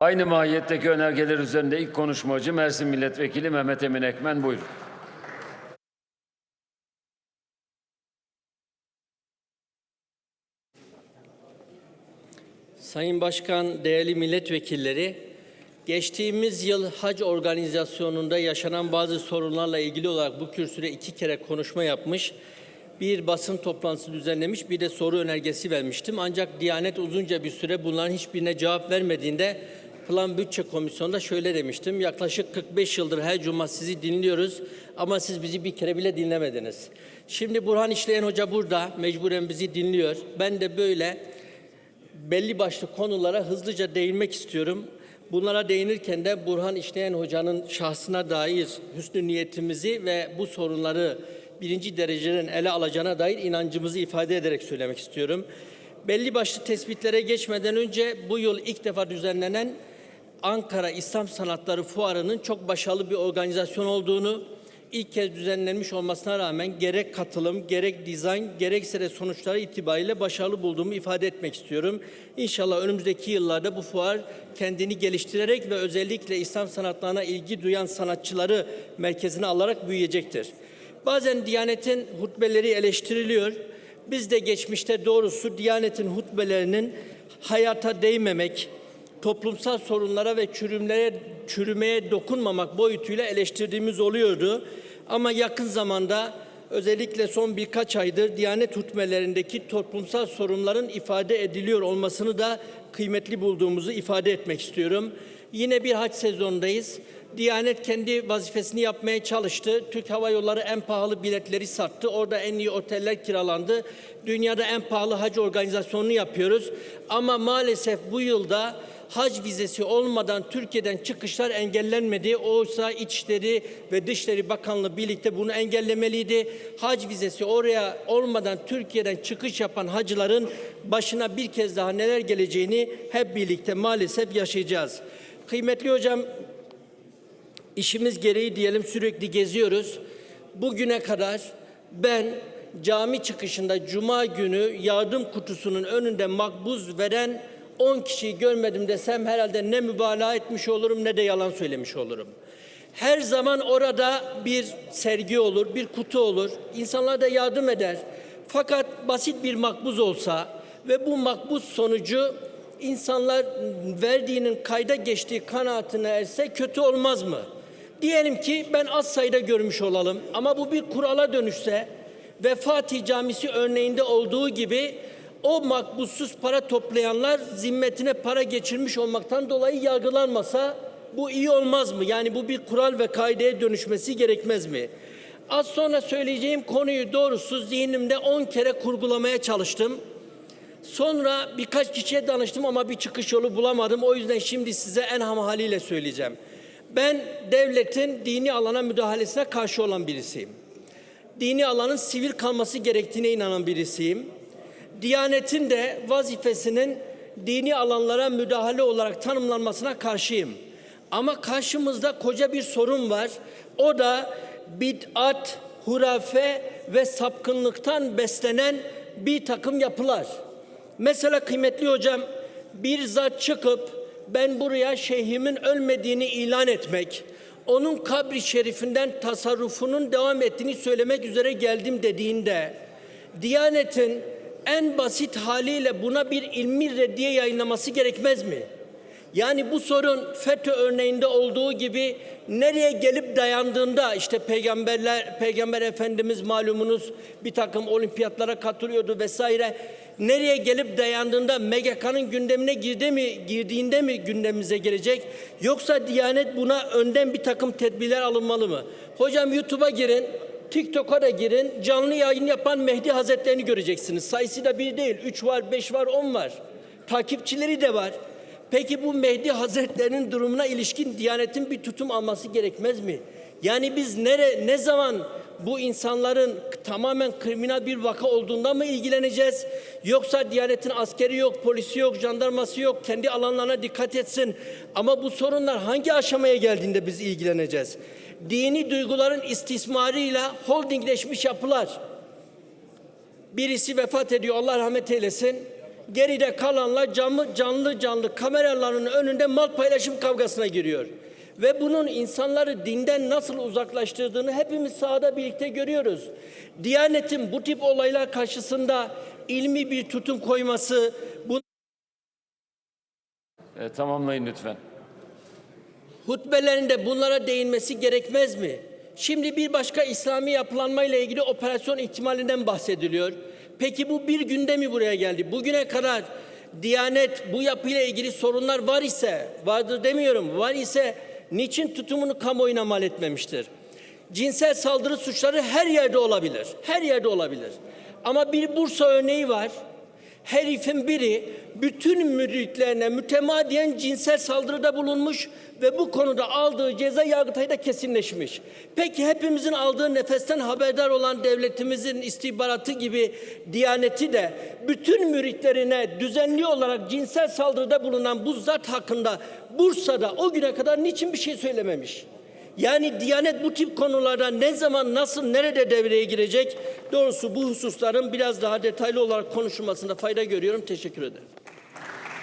Aynı mahiyetteki önergeler üzerinde ilk konuşmacı Mersin Milletvekili Mehmet Emin Ekmen buyurun. Sayın Başkan, değerli milletvekilleri, geçtiğimiz yıl hac organizasyonunda yaşanan bazı sorunlarla ilgili olarak bu kürsüde iki kere konuşma yapmış, bir basın toplantısı düzenlemiş, bir de soru önergesi vermiştim. Ancak Diyanet uzunca bir süre bunların hiçbirine cevap vermediğinde Plan Bütçe Komisyonu'nda şöyle demiştim. Yaklaşık 45 yıldır her cuma sizi dinliyoruz ama siz bizi bir kere bile dinlemediniz. Şimdi Burhan İşleyen Hoca burada, mecburen bizi dinliyor. Ben de böyle belli başlı konulara hızlıca değinmek istiyorum. Bunlara değinirken de Burhan İşleyen Hoca'nın şahsına dair hüsnü niyetimizi ve bu sorunları birinci dereceden ele alacağına dair inancımızı ifade ederek söylemek istiyorum. Belli başlı tespitlere geçmeden önce bu yıl ilk defa düzenlenen Ankara İslam Sanatları Fuarı'nın çok başarılı bir organizasyon olduğunu, ilk kez düzenlenmiş olmasına rağmen gerek katılım, gerek dizayn, gerekse de sonuçları itibariyle başarılı bulduğumu ifade etmek istiyorum. İnşallah önümüzdeki yıllarda bu fuar kendini geliştirerek ve özellikle İslam sanatlarına ilgi duyan sanatçıları merkezine alarak büyüyecektir. Bazen Diyanet'in hutbeleri eleştiriliyor. Biz de geçmişte doğrusu Diyanet'in hutbelerinin hayata değmemek, toplumsal sorunlara ve çürümlere çürümeye dokunmamak boyutuyla eleştirdiğimiz oluyordu. Ama yakın zamanda özellikle son birkaç aydır Diyanet hutbelerindeki toplumsal sorunların ifade ediliyor olmasını da kıymetli bulduğumuzu ifade etmek istiyorum. Yine bir haç sezonundayız. Diyanet kendi vazifesini yapmaya çalıştı. Türk Hava Yolları en pahalı biletleri sattı. Orada en iyi oteller kiralandı. Dünyada en pahalı hac organizasyonunu yapıyoruz. Ama maalesef bu yılda hac vizesi olmadan Türkiye'den çıkışlar engellenmedi. Oysa İçişleri ve Dışişleri Bakanlığı birlikte bunu engellemeliydi. Hac vizesi oraya olmadan Türkiye'den çıkış yapan hacıların başına bir kez daha neler geleceğini hep birlikte maalesef yaşayacağız. Kıymetli hocam, işimiz gereği diyelim sürekli geziyoruz. Bugüne kadar ben cami çıkışında cuma günü yardım kutusunun önünde makbuz veren 10 kişiyi görmedim desem herhalde ne mübalağa etmiş olurum ne de yalan söylemiş olurum. Her zaman orada bir sergi olur, bir kutu olur. İnsanlar da yardım eder. Fakat basit bir makbuz olsa ve bu makbuz sonucu insanlar verdiğinin kayda geçtiği kanaatine erse kötü olmaz mı? Diyelim ki ben az sayıda görmüş olalım ama bu bir kurala dönüşse ve Fatih Camisi örneğinde olduğu gibi o makbuzsuz para toplayanlar zimmetine para geçirmiş olmaktan dolayı yargılanmasa bu iyi olmaz mı? Yani bu bir kural ve kaideye dönüşmesi gerekmez mi? Az sonra söyleyeceğim konuyu doğrusu zihnimde 10 kere kurgulamaya çalıştım. Sonra birkaç kişiye danıştım ama bir çıkış yolu bulamadım. O yüzden şimdi size en ham haliyle söyleyeceğim. Ben devletin dini alana müdahalesine karşı olan birisiyim. Dini alanın sivil kalması gerektiğine inanan birisiyim. Diyanetin de vazifesinin dini alanlara müdahale olarak tanımlanmasına karşıyım. Ama karşımızda koca bir sorun var. O da bid'at, hurafe ve sapkınlıktan beslenen bir takım yapılar. Mesela kıymetli hocam bir zat çıkıp ben buraya şeyhimin ölmediğini ilan etmek, onun kabri şerifinden tasarrufunun devam ettiğini söylemek üzere geldim dediğinde Diyanet'in en basit haliyle buna bir ilmi reddiye yayınlaması gerekmez mi? Yani bu sorun FETÖ örneğinde olduğu gibi nereye gelip dayandığında işte peygamberler, peygamber efendimiz malumunuz bir takım olimpiyatlara katılıyordu vesaire. Nereye gelip dayandığında MGK'nın gündemine girdi mi, girdiğinde mi gündemimize gelecek? Yoksa Diyanet buna önden bir takım tedbirler alınmalı mı? Hocam YouTube'a girin, TikTok'a da girin, canlı yayın yapan Mehdi Hazretlerini göreceksiniz. Sayısı da bir değil, üç var, beş var, on var. Takipçileri de var. Peki bu Mehdi Hazretlerinin durumuna ilişkin Diyanet'in bir tutum alması gerekmez mi? Yani biz nere, ne zaman bu insanların tamamen kriminal bir vaka olduğunda mı ilgileneceğiz? Yoksa Diyanet'in askeri yok, polisi yok, jandarması yok, kendi alanlarına dikkat etsin. Ama bu sorunlar hangi aşamaya geldiğinde biz ilgileneceğiz? Dini duyguların istismarıyla holdingleşmiş yapılar. Birisi vefat ediyor, Allah rahmet eylesin. Geride kalanlar canlı canlı canlı kameraların önünde mal paylaşım kavgasına giriyor. Ve bunun insanları dinden nasıl uzaklaştırdığını hepimiz sahada birlikte görüyoruz. Diyanetin bu tip olaylar karşısında ilmi bir tutum koyması, bu E, tamamlayın lütfen. hutbelerinde bunlara değinmesi gerekmez mi? Şimdi bir başka İslami yapılanmayla ilgili operasyon ihtimalinden bahsediliyor. Peki bu bir günde mi buraya geldi? Bugüne kadar Diyanet bu yapıyla ilgili sorunlar var ise, vardır demiyorum, var ise niçin tutumunu kamuoyuna mal etmemiştir? Cinsel saldırı suçları her yerde olabilir. Her yerde olabilir. Ama bir Bursa örneği var. Herifin biri bütün müritlerine mütemadiyen cinsel saldırıda bulunmuş ve bu konuda aldığı ceza Yargıtay'da kesinleşmiş. Peki hepimizin aldığı nefesten haberdar olan devletimizin istihbaratı gibi Diyaneti de bütün müritlerine düzenli olarak cinsel saldırıda bulunan bu zat hakkında Bursa'da o güne kadar niçin bir şey söylememiş? Yani Diyanet bu tip konularda ne zaman, nasıl, nerede devreye girecek? Doğrusu bu hususların biraz daha detaylı olarak konuşulmasında fayda görüyorum. Teşekkür ederim.